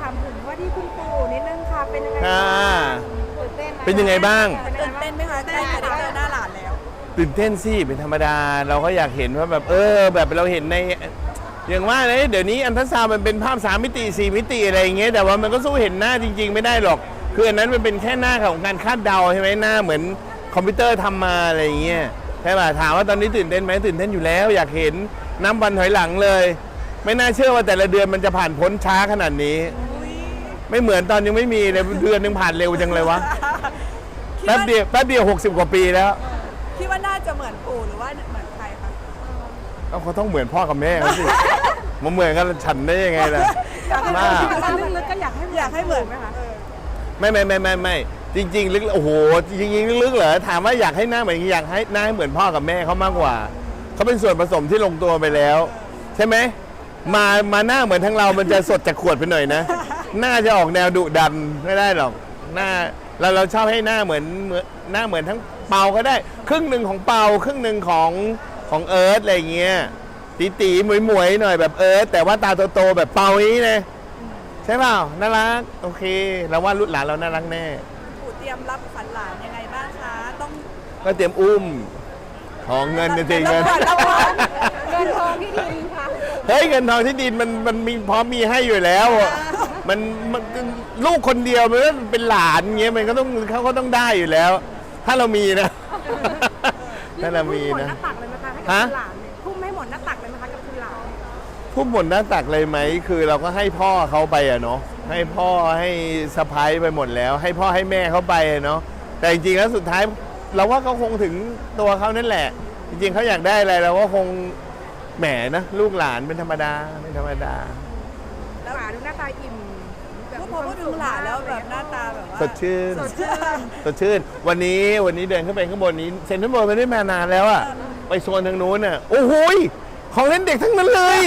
ถามถึงว่าที่คุณปู่นิดนึงค่ะ เป็นยังไงอ่าตื่นเต้นไหมเป็นยังไงบ้าง ตื่นเต้นไหมคะใกล้จะได้เจอหน้าหลานแล้ว ตื่นเต้นสิเป็นธรรมดา เราก็อยากเห็นว่าแบบเออ แบบเราเห็นใน อย่างว่าเลยเดี๋ยวนี้อันทัศซาวน์มันเป็นภาพสามมิติสี่มิติอะไรอย่างเงี้ยแต่ว่ามันก็สู้เห็นหน้าจริง ๆ ไม่ได้หรอก คืออันนั้นมันเป็นแค่หน้าของการคาดเดาใช่ไหมหน้าเหมือนคอมพิวเตอร์ทำมาอะไรอย่างเงี้ยใช่ป่ะถามว่าตอนนี้ตื่นเต้นไหมตื่นเต้นอยู่แล้ว อยากเห็นน้ำวันถอยหลังเลย ไม่น่าเชื่อว่าแต่ละเดือนมันจะผ่านพ้นช้าขนาดนี้ ไม่เหมือนตอนยังไม่มีเลยเดือนหนึงผ่านเร็วจังเลยวะคิดแป๊บว่าเดียวแป๊บเดียวหกสิบกว่าปีแล้วคิดว่าน่าจะเหมือนปู่หรือว่าเหมือนใครคะเอาเขาต้องเหมือนพ่อกับแม่เขาสิมาเหมือนกันฉันได้ยังไงล่ะมากลึกๆก็อยากให้อยากให้เหมือนไหมคะไม่ไม่ไม่ไม่ไม่จริง ๆ ลึกโอ้โหจริงๆลึกๆเหรอถามว่าอยากให้หน้าเหมือนอยากให้หน้าให้เหมือนพ่อกับแม่เขามากกว่าเขาเป็นส่วนผสมที่ลงตัวไปแล้ว ใช่ไหม มามาหน้าเหมือนทั้งเรามันจะสดจากขวดไปหน่อยนะ หน้าจะออกแนวดุดันไม่ได้หรอกหน้าเราเราชอบให้หน้าเหมือนเหมือนหน้าเหมือนทั้งเปาก็ได้ ครึ่งหนึ่งของเปาครึ่งหนึ่งของของเอิร์ธอะไรอย่างเงี้ยตีตีหมวยหมวยๆหน่อยแบบเอิร์ธแต่ว่าตาโตๆแบบเปาอย่างนี้เลยใช่เปล่าน่ารักโอเคเราว่าลูกหลานเราน่ารักแน่ปู่เตรียมรับขวัญหลานยังไงบ้างคะต้องก็เตรียมอุ้ม ของเงินจริงๆเงินรับขวัญเงินทองที่ดินค่ะ เฮ้ยเงินทองที่ดินมันมันมีพร้อมมีให้อยู่แล้วอะมันมันลูกคนเดียวมันก็เป็นหลานเงี้ยมันก็ต้องเขาก็ต้องได้อยู่แล้ว ถ้าเรามีนะ ถ้าเรามีหมดหนะน้าตักเลยไหมคะให้กับฮะคุณหลานเนี่ยทุ่มให้หมดหน้าตักเลยไหมคะกับคุณหลานพุ่มหมดหน้าตักเลยไหม คือเราก็ให้พ่อเขาไปอะเนาะให้พ่อให้สะพ้ายไปหมดแล้ว ให้พ่อให้แม่เขาไปอะเนาะแต่จริงๆแล้วสุดท้าย เราว่าเขาคงถึงตัวเขานั่นแหละ จริงๆเขาอยากได้อะไรเราก็คง แหมนะ ลูกหลานเป็นธรรมดาเป็นธรรมดา หลานดูหน้าตาอิ่มแบบพอพูดถึงหลานแล้วแบบหน้าตาแบบว่าสดชื่น สดชื่นสดชื่น วันนี้วันนี้เดินขึ้นไปข้างบนนี้เซ็นทรัลเวิลด์ไม่ได้มานานแล้วอะไปโซนทางนู้นอะโอ้โหยของเล่นเด็กทั้งนั้นเลย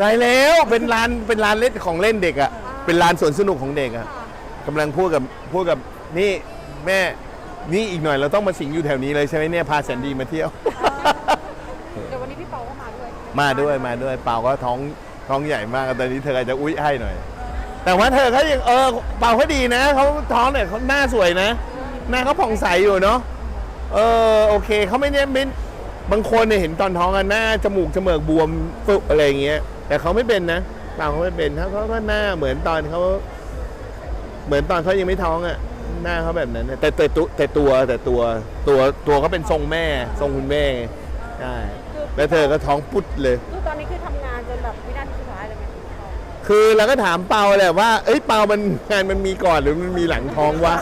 ตายแล้วเป็นร้านเป็นร้านเล่นของเล่นเด็กอะเป็นร้านสวนสนุกของเด็กอะกำลังพูดกับพูดกับนี่แม่นี่อีกหน่อยเราต้องมาสิงอยู่แถวนี้เลยใช่ไหมเนี่ยพาแสนดีมาเที่ยว เดี๋ยววันนี้พี่เปาก็ มาด้วยมาด้วยมาด้วยเปาก็ท้องท้องใหญ่มากตอนนี้เธออาจจะอุ้ยให้หน่อย แต่ว่าเธอเขายังเออเปาเขาดีนะเขาท้องเนี่ยเขาหน้าสวยนะ หน้าเขาผ่องใสอยู่เนาะเออโอเคเขาไม่เนี่ยไม่บางคนเนี่ยเห็นตอนท้องกันหน้าจมูกจมูกบวมฟึบอะไรอย่างเงี้ย แต่เขาไม่เป็นนะเปาเขาไม่เป็นเขาเขาก็หน้าเหมือนตอนเขาเหมือนตอนเขายังไม่ท้องอะ่ะหน้าเขาแบบนั้นแต่แต่ตัวแต่ตัวแต่ตัวตัวตัวเขาเป็นทรงแม่ ทรงคุณแม่ใช่ แล้วเธอก็ท้องปุ๊ดเลย คือตอนนี้คือทำงานจนแบบวินาทีสุดท้ายเลยไหมคือเราก็ถามเปาแหละว่า เอ้ยเปามันงานมันมีก่อนหรือมันมีหลังท้องวะ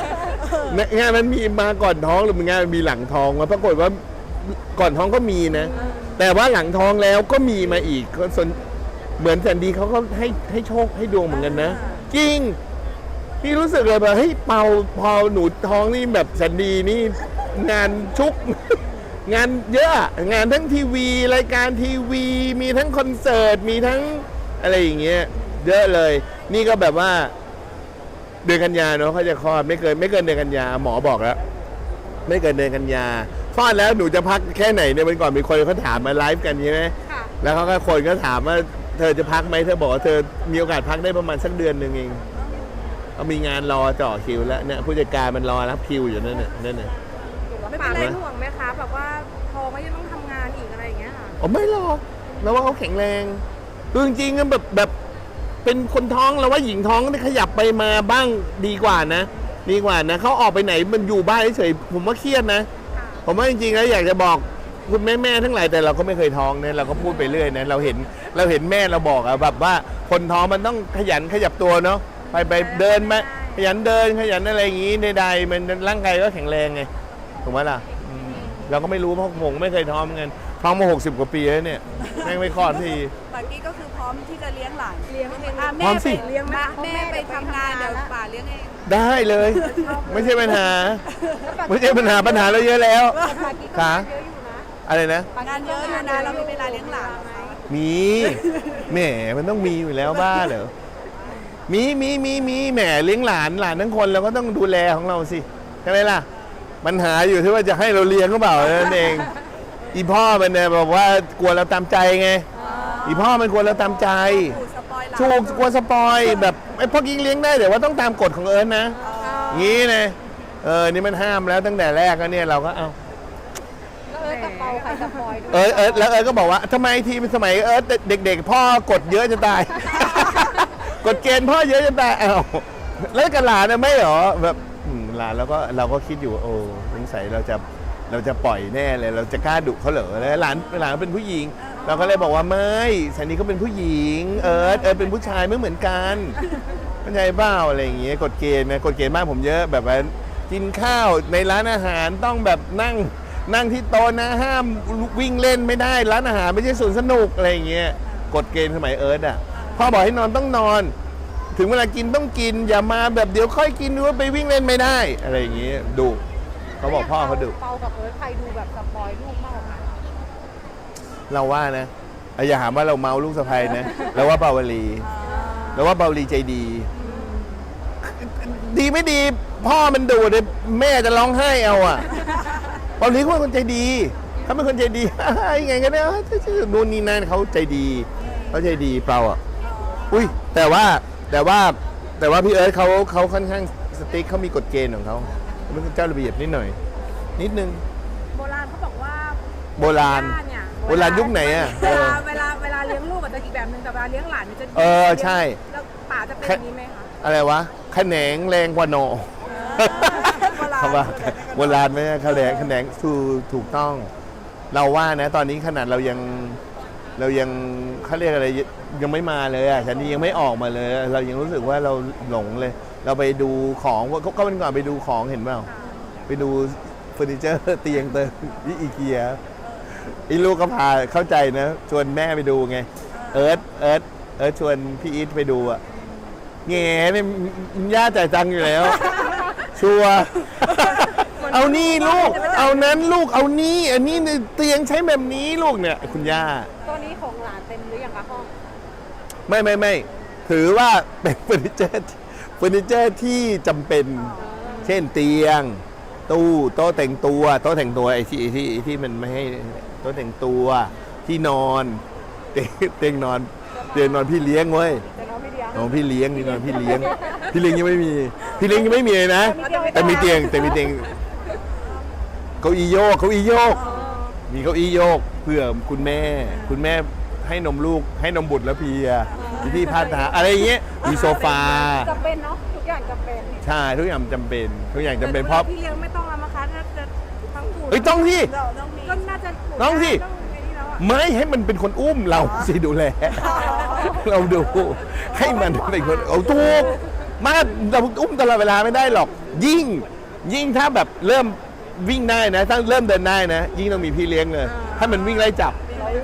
งานมันมีมาก่อนท้องหรือมันงานมันมีหลังท้องวะปรากฏว่าก่อนท้องก็มีนะ แต่ว่าหลังท้องแล้วก็มีมาอีกก็ส่วนเหมือนแสนดีเขาก็ให้ให้โชคให้ดวงเหมือนกันนะ จริงพี่รู้สึกเลยแบบเฮ้ยเปาพอหนูท้องนี่แบบแสนดีนี่งานชุก งานเยอะอะงานทั้งทีวีรายการทีวี มีทั้งคอนเสิร์ตมีทั้งอะไรอย่างเงี้ยเยอะเลย นี่ก็แบบว่า เดือนกันยาเนาะเขาจะคลอดไม่เกินไม่เกินเดือนกันยาหมอบอกแล้ว ไม่เกินเดือนกันยาคลอดแล้วหนูจะพักแค่ไหนเนี่ยวันก่อนมีคนเขาถามมาไลฟ์กันใช่ไหมค่ะ แล้วเขาก็คนก็ถามว่าเธอจะพักไหมเธอบอกว่าเธอมีโอกาสพักได้ประมาณสักเดือนหนึ่งเองเขามีงานรอเจ่อคิวแล้วเนี่ยผู้จัดการมันรอรับคิวอยู่นั่นน่ะนั่นน่ะไม่เป็นไรห่วงไหมคะแบบว่าพอไม่ยังต้องทำงานอีก อะไรอย่างเงี้ยค่ะอ๋อไม่หรอกเราว่าเขาแข็งแรงคือจริงๆก็แบบแบบเป็นคนท้องเราว่าหญิงท้องได้ขยับไปมาบ้างดีกว่านะ ดีกว่านะเขาออกไปไหนมันอยู่บ้านเฉยๆผมว่าเครียดนะค่ะผมว่าจริงๆแล้วอยากจะบอกคุณแม่แม่ๆทั้งหลายแต่เราก็ไม่เคยท้องนะเราก็พูดไปเรื่อยนะเราเห็นเราเห็นแม่เราบอกอะแบบว่าคนท้องมันต้องขยันขยับตัวเนาะไปไปเดินมาขยันเดินขยันอะไรอย่างงี้ใดๆมันร่างกายก็แข็งแรงไงถูกไหมล่ะอืมเราก็ไม่รู้เพราะผมไม่เคยท้องเหมือนกัน ท้องมา 60 กว่าปีแล้วเนี่ยแม่งไม่คลอดที ปากกี้ก็คือพร้อมที่จะเลี้ยงหลานเลี้ยงเองอะพร้แม่อมสิ ไปเลี้ยงมาแม่ไปทำงานเดี๋ยวป่าเลี้ยงเองได้เลย ไม่ใช่ปัญหา ไม่ใช่ปัญหาปัญหาเราเยอะแล้วปากี้ก็ค่ะเยอะอยู่นะอะไรนะ งานเยอะอยู่นะเรามีเวลาเลี้ยงหลานเหรอคะมีแหมมันต้องมีอยู่แล้วบ้าเหรอมีมีมีมีแหมเลี้ยงหลานหลานทั้งคนเราก็ต้องดูแลของเราสิใช่ไหมล่ะปัญหาอยู่ที่ว่าจะให้เราเลี้ยงก็เปล่านั่นเอง อีพ่อมันเนี่ยบอกว่ากลัวเราตามใจไง อีพ่อมันกลัวเราตามใจปู่สปอยถูกกลัวสปอยแบบไอ้พวกยิงเลี้ยงได้แต่ว่าต้องตามกฎของเอิร์ธนะงี้นะเออนี่มันห้ามแล้วตั้งแต่แรกแล้วเนี่ยเราก็เอาก็เออกับเปาใครสปอยด้วยเอิร์ธเอิร์ธแล้วเอิร์ธก็บอกว่าทำไมทีเป็นสมัยเอิร์ธเด็ก ๆ พ่อกดเยอะจะตาย กดเกณฑ์พ่อเยอะจะตายเอ้าแล้วกับหลานนะไม่เหรอแบบอืมหลานเราก็เราก็คิดอยู่ว่าโอ้สงสัยเราจะ เราจะปล่อยแน่เลย เราจะกล้าดุเขาเหรอแล้วหลานหลานเป็นผู้หญิง เราก็เลยบอกว่าไม่สันนี้เขาเป็นผู้หญิง เอิร์ธเอิร์ธเป็นผู้ชายไม่เหมือนกันเข้าใจเปล่าอะไรอย่างเงี้ยกฎเกณฑ์นะกฎเกณฑ์บ้านผมเยอะแบบว่ากินข้าวในร้านอาหารต้องแบบนั่งนั่งที่โต๊ะนะห้ามวิ่งเล่นไม่ได้ร้านอาหารไม่ใช่สวนสนุกอะไรอย่างเงี้ยกฎเกณฑ์สมัยเอิร์ธอะพ่อบอกให้นอนต้องนอน ถึงเวลากินต้องกินอย่ามาแบบเดี๋ยวค่อยกินหรือว่าไปวิ่งเล่นไม่ได้ อะไรอย่างเงี้ยดุ เขาบอกพ่อเขาดุ เปากับเอิร์ธใครดูแบบสปอยลูกมากกว่ากันเราว่านะอะอย่าหาว่าเราเมาลูกสะใภ้นะเราว่าเปาวลีเราว่าเปาวลีใจดี ดีไม่ดี พ่อมันดุเดี๋ยวแม่จะร้องไห้เอาอะเปาลีเขาเป็นคนใจดีเขาเป็นคนใจดี ยังไงกันเนี่ยนู่นนี่นั่นเขาใจดีเขาใจดีเปล่าอะอุ้ยแต่ว่าแต่ว่าแต่ว่าพี่เอิร์ธเขาเขาค่อนข้างสติ๊กเขามีกฎเกณฑ์ของเขา มันเป็นเจ้าระเบียบนิดหน่อย นิดนึง โบราณเขาบอกว่าโบราณย่เนี่ยโบราณยุคไหนอะเวลาเวลาเวลาเลี้ยงลูกอาจจะอีกแบบนึงแต่เวลาเลี้ยงหลานเนี่ยจะเออใช่ แล้วป๋าจะเป็นอย่างนี้ไหมคะอะไรวะขแขนงแรงกว่าหนอคำว่าโบราณไหมขแขนงแขนงถูกถูกต้อง เราว่านะ ตอนนี้ขนาดเรายังเรายังเขาเรียกอะไรยังไม่มาเลยอะชันนี้ยังไม่ออกมาเลย เรายังรู้สึกว่าเราหลงเลย เราไปดูของก็ก็เป็นก่อนไปดูของเห็นเปล่าไปดูเฟอร์นิเจอร์เตียงเติมที่อีเกียอีลูกก็พาเข้าใจนะชวนแม่ไปดูไง เอิร์ธเอิร์ธเอิร์ธชวนพี่อีทไปดูอะแง่เนี่ยย่าจ่ายตังค์อยู่แล้ว ชัวร์เอานี่ลูก เอานั้นลูกเอานี่ อันนี้เตียงใช้แบบนี้ลูกเนี่ย คุณย่าตอนนี้ของหลานเต็มหรือยังคะห้อง ไม่ไม่ไม่ถือว่าเป็นเฟอร์นิเจอร์ที่ เฟอร์นิเจอร์ที่จำเป็น เช่นเตียง ตู้โต๊ะแต่งตัวโต๊ะแต่งตัวไอ้ที่ไอ้ที่ไอ้ที่มันไม่ให้โต๊ะแต่งตัวที่นอนเตียงเตียงนอนเตียงนอนพี่เลี้ยงเว้ยแต่น้องพี่เดียอ๋อพี่เลี้ยงนี่นอนพี่เลี้ยง พี่เลี้ยงยังไม่มี พี่เลี้ยงยังไม่มีเลยนะ แต่มีเตียงแต่มีเตียงเก้าอี้โยกเก้าอี้โยก มีเก้าอี้โยกเพื่อคุณแม่ คุณแม่ให้นมลูกให้นมบุตรแล้วเพลีย มีที่พักหาอะไรอย่างเงี้ยมีโซฟาจะเป็นเนาะทุกอย่างจะเป็นใช่ทุกอย่างจำเป็น ทุกอย่างจำเป็นเพราะ พี่เลี้ยงไม่ต้องแล้วมั้งคะน่าจะทั้งคู่เฮ้ยต้องที่เราต้องมีก็น่าจะต้องสิต้องไอ้นี่แล้วอะไม่ให้มันเป็นคนอุ้มเราสิดูแล เราดูให้มันเป็นคนเอาถูกมาเราอุ้มตลอดเวลาไม่ได้หรอก ยิ่ง ยิ่งถ้าแบบเริ่มวิ่งได้นะ ถ้าเริ่มเดินได้นะ ยิ่งต้องมีพี่เลี้ยงเลยถ้ามันวิ่งไล่จับ เราจะ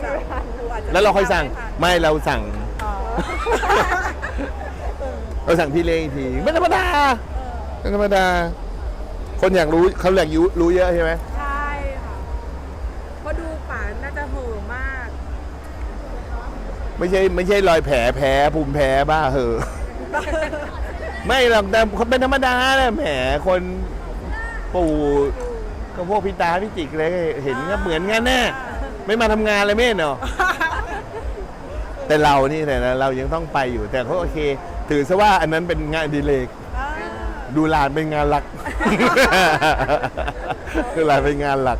ดูอาจจะแล้วเราค่อยสั่งไม่ไม่เราสั่งทันอ๋อ เราสั่งพี่เลี้ยงอีกทีไม่ธรรมดาไม่ธรรมดา คนอยากรู้เขาอยากรู้รู้เยอะใช่ไหมใช่ค่ะเพราะดูป่าน่าจะเห่อะมาก ไม่ใช่ไม่ใช่รอยแผลแพ้ภูมิแพ้บ้าเหอะ ไม่หรอกแต่คนเป็นธรรมดาแหละแหมคนปู่ก็พวกพี่ตาพี่จิกเลยเห็นก็เหมือนกันแน่ไม่มาทำงานเลยไม่เห็นเนาะ แต่เรานี่แต่เรายังต้องไปอยู่แต่เขาโอเค ถือซะว่าอันนั้นเป็นงานอดีเลกอ่าดูหลานเป็นงานหลัก ดูหลานเป็นงานหลัก